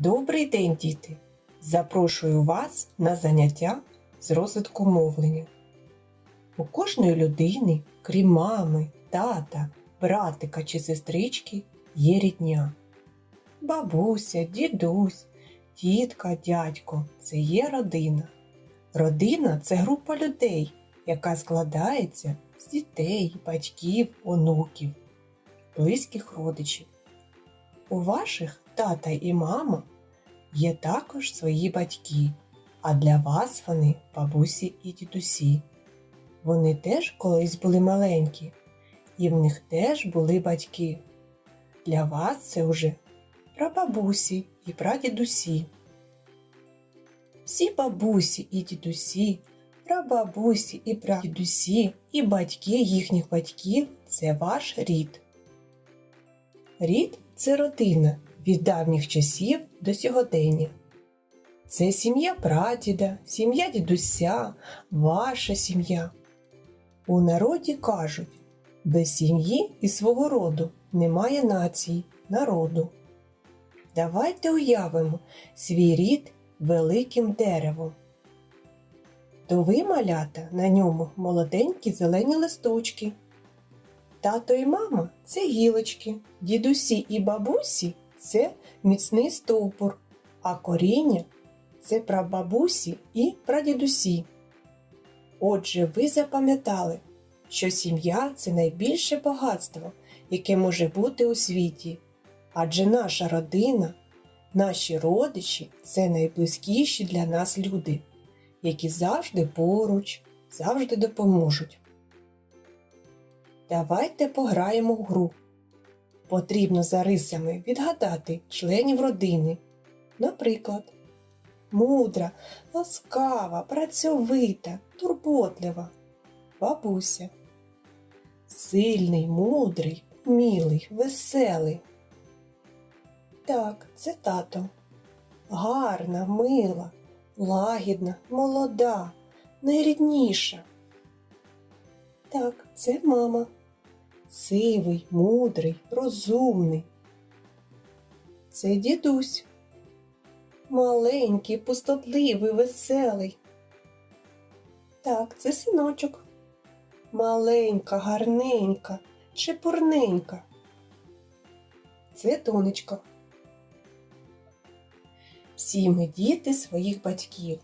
Добрий день, діти! Запрошую вас на заняття з розвитку мовлення. У кожної людини, крім мами, тата, братика чи сестрички, є рідня. Бабуся, дідусь, тітка, дядько це є родина. Родина це група людей, яка складається з дітей, батьків, онуків, близьких родичів. У ваших тата і мама є також свої батьки, а для вас вони бабусі і дідусі. Вони теж колись були маленькі, і в них теж були батьки. Для вас це вже прабабусі і прадідусі. Всі бабусі і дідусі, прабабусі і прадідусі, і батьки їхніх батьків це ваш рід. Рід це родина від давніх часів до сьогодення. Це сім'я прадіда, сім'я дідуся, ваша сім'я. У народі кажуть, без сім'ї і свого роду немає нації, народу. Давайте уявимо свій рід великим деревом. То ви, малята, на ньому молоденькі зелені листочки. Тато і мама це гілочки, дідусі і бабусі це міцний стовбур, а коріння це прабабусі і прадідусі. Отже, ви запам'ятали, що сім'я це найбільше багатство, яке може бути у світі, адже наша родина, наші родичі це найблизькіші для нас люди, які завжди поруч, завжди допоможуть. Давайте пограємо в гру. Потрібно за рисами відгадати членів родини. Наприклад, мудра, ласкава, працьовита, турботлива, бабуся. Сильний, мудрий, мілий, веселий. Так, це тато. Гарна, мила, лагідна, молода, найрідніша. Так, це мама. Сивий, мудрий, розумний. Це дідусь. Маленький, пустотливий, веселий. Так, це синочок. Маленька, гарненька, чепурненька. Це донечка. Всі ми діти своїх батьків.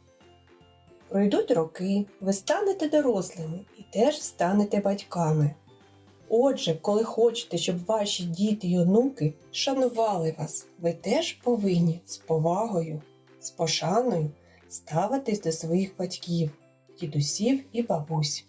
Пройдуть роки, ви станете дорослими і теж станете батьками. Отже, коли хочете, щоб ваші діти й онуки шанували вас, ви теж повинні з повагою, з пошаною ставитись до своїх батьків, дідусів і бабусь.